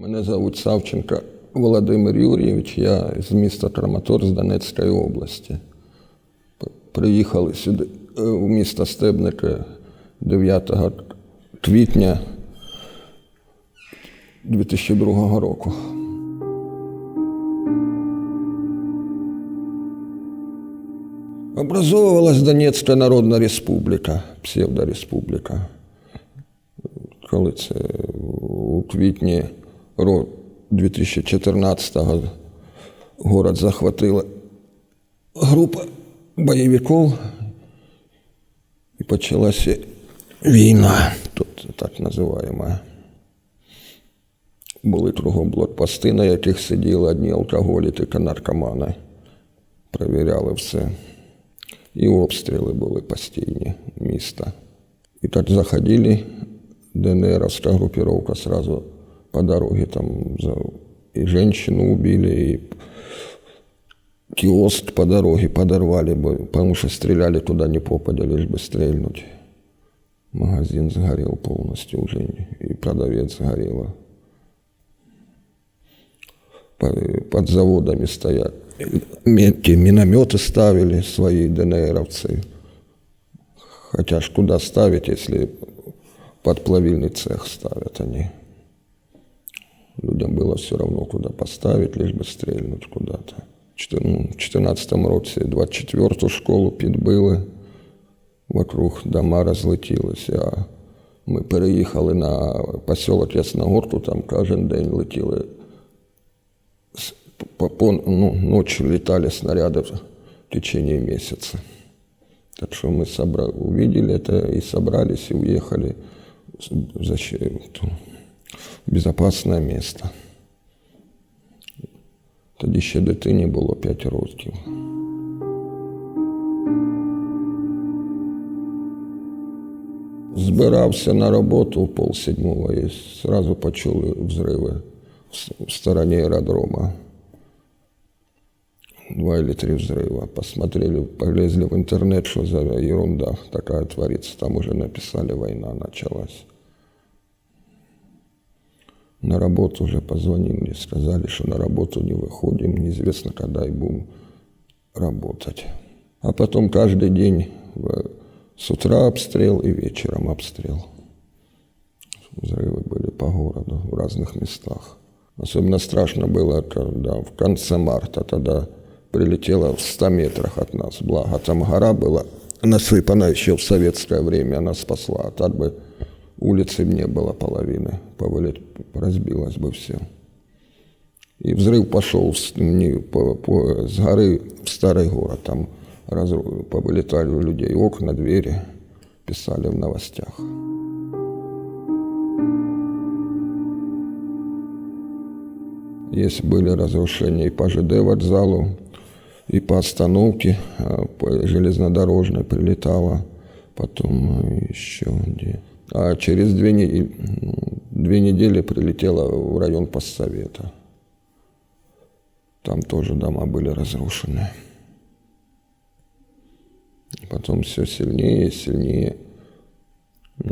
Мене звуть Савченко Володимир Юрійович, я з міста Краматорськ з Донецької області. Приїхали сюди е, в місто Стебники 9 квітня 2002 року. Образовувалась Донецька Народна Республіка, псевдореспубліка. Коли це у квітні ро- 2014-го город захватила група бойовиків і почалася війна, тут так називаємо. Були кругом блокпости, на яких сиділи одні алкоголіки та наркомани. Перевіряли все. І обстріли були постійні міста. І так заходили, ДНРовская группировка сразу по дороге там и женщину убили, и киоск по дороге подорвали, бы, потому что стреляли туда не попадя, лишь бы стрельнуть. Магазин сгорел полностью уже, и продавец сгорела. По- Под заводами стоят. Метки, минометы ставили свои ДНРовцы. Хотя ж куда ставить, если под плавильный цех ставят они. Людям было все равно, куда поставить, лишь бы стрельнуть куда-то. Чотир- ну, В 2014 році 24-ту школу підбили, вокруг дома розлетілися. А ми переїхали на поселок Ясногорку, там кожен день летіли. С- По, по, ну, ночью летали снаряды в течение месяца. Так что мы собра... увидели это и собрались, и уехали в защ- в безопасное место. Тоді ще дитині було 5 років. Збирався на роботу в полседьмого і сразу почули взриви в с- в стороні аеродрома. Два или три взрыва. Посмотрели, полезли в интернет, что за ерунда такая творится. Там уже написали, война началась. На работу уже позвонили, сказали, что на работу не выходим, неизвестно, когда и будем работать. А потом каждый день с утра обстрел и вечером обстрел. Взрывы были по городу в разных местах. Особенно страшно было, когда в конце марта тогда прилетело в 100 метрах от нас. Благо, там гора была насыпана еще в советское время, она спасла. А так бы улицы не было половины, повылет, разбилось бы все. И взрыв пошел с, не, по, по, с горы в старый город. Там разру- повылетали у людей окна, двери, писали в новостях. Есть были разрушения и по ЖД вокзалу, и по остановке а, по железнодорожной прилетало, потом э, еще где. А через две, не- две недели прилетело в район постсовета. Там тоже дома были разрушены. Потом все сильнее и сильнее.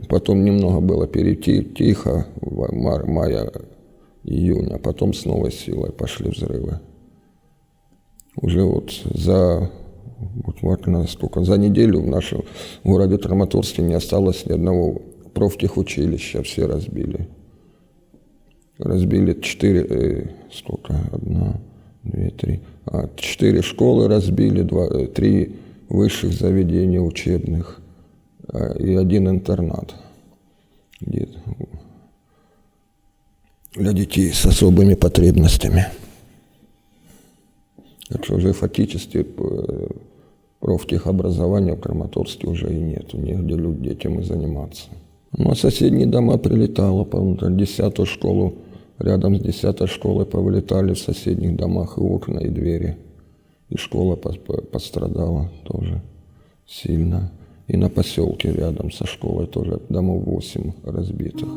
Потом немного было перейти тихо, в мар- мая, июня, а потом с новой силой пошли взрывы. Уже вот за буквально сколько, за неделю в нашем городе Краматорске не осталось ни одного профтехучилища, все разбили. Разбили четыре, э, сколько, одна, две, три, а, четыре школы разбили, два, э, три высших заведения учебных а, и один интернат. Где для детей с особыми потребностями. Так что уже фактически э, профтехобразования в Краматорске уже и нет. Негде люди, детям и заниматься. Ну, а соседние дома прилетало, по-моему, так, десятую школу, рядом с десятой школой повылетали в соседних домах и окна, и двери. И школа пос- по- пострадала тоже сильно. И на поселке рядом со школой тоже домов 8 разбитых.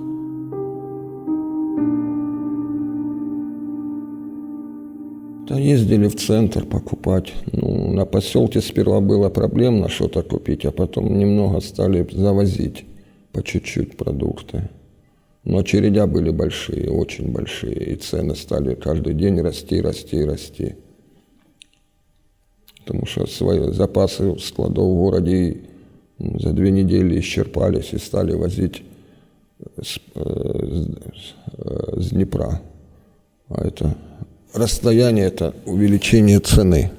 Да ездили в центр покупать. Ну, на поселке сперва было проблемно что-то купить, а потом немного стали завозить по чуть-чуть продукты. Но очередя были большие, очень большие, и цены стали каждый день расти, расти, расти. Потому что свои запасы складов в городе за две недели исчерпались и стали возить с, э, с, с Днепра. А это расстояние, это увеличение цены.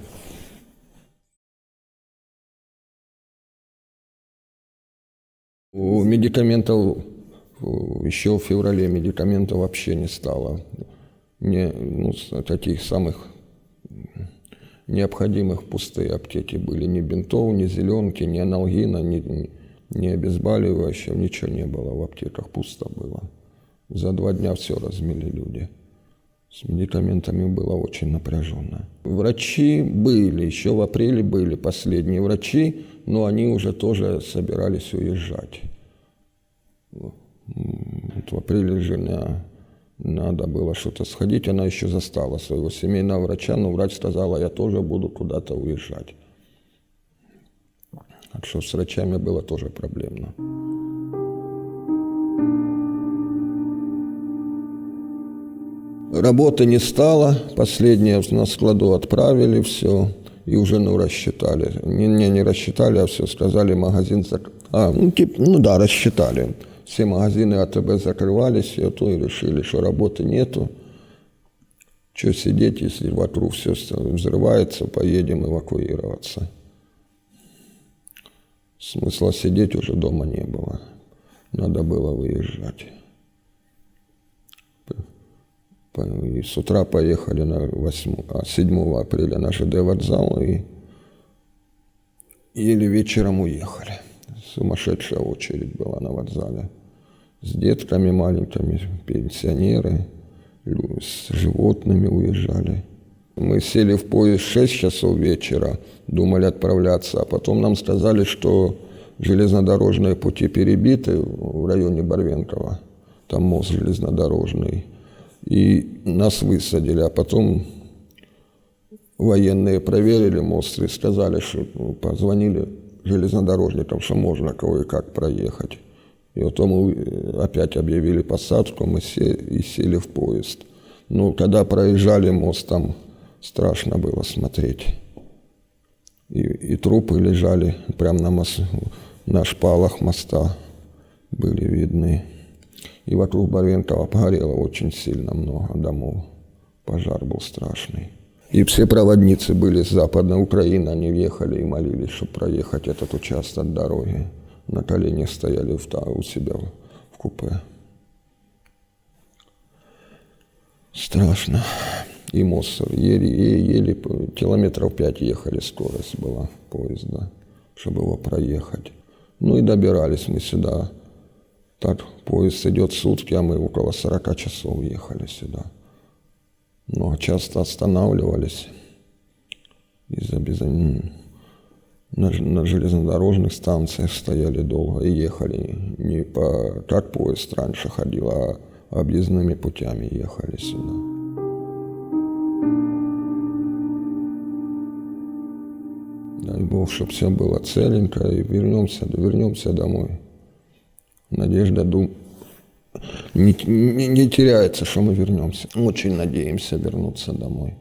У медикаментов еще в феврале медикаментов вообще не стало. Не, ну, таких самых необходимых пустые аптеки были. Ни бинтов, ни зеленки, ни аналгина, ни, ни обезболивающего, ничего не было. В аптеках пусто было. За два дня все размели люди. С медикаментами было очень напряженно. Врачи были, еще в апреле были последние врачи, но они уже тоже собирались уезжать. Вот в апреле жена надо было что-то сходить, она еще застала своего семейного врача, но врач сказала, я тоже буду куда-то уезжать. Так что с врачами было тоже проблемно. Работы не стало, последнее на складу отправили все, и уже ну рассчитали. Не, не, не рассчитали, а все сказали, магазин зак... А, ну, тип, ну да, рассчитали. Все магазины АТБ закрывались, и то и решили, что работы нету. Что сидеть, если вокруг все взрывается, поедем эвакуироваться. Смысла сидеть уже дома не было. Надо было выезжать. И с утра поехали на 8, а 7 апреля на ЖД вокзал и еле вечером уехали. Сумасшедшая очередь была на вокзале с детками маленькими, пенсионеры, с животными уезжали. Мы сели в поезд 6 часов вечера, думали отправляться, а потом нам сказали, что железнодорожные пути перебиты в районе Барвенкова, там мост железнодорожный, и нас высадили, а потом военные проверили мост и сказали, что ну, позвонили железнодорожникам, что можно кого и как проехать. И потом опять объявили посадку, мы сели, и сели в поезд. Ну, когда проезжали мост, там страшно было смотреть. И, и трупы лежали прямо на, мост, на шпалах моста, были видны. И вокруг Барвенкова погорело очень сильно много домов. Пожар был страшный. И все проводницы были с Западной Украины, они въехали и молились, чтобы проехать этот участок дороги на коленях стояли в, у себя в купе. Страшно. И мост еле, еле, еле километров пять ехали, скорость была поезда, чтобы его проехать. Ну и добирались мы сюда. Так, поезд идет сутки, а мы около 40 часов ехали сюда. Но часто останавливались из-за безумия на, на железнодорожных станциях стояли долго и ехали. Не по как поезд раньше ходил, а объездными путями ехали сюда. Дай Бог, чтобы все было целенько, и вернемся, вернемся домой. Надежда дум... не, не, не теряется, что мы вернемся. Очень надеемся вернуться домой.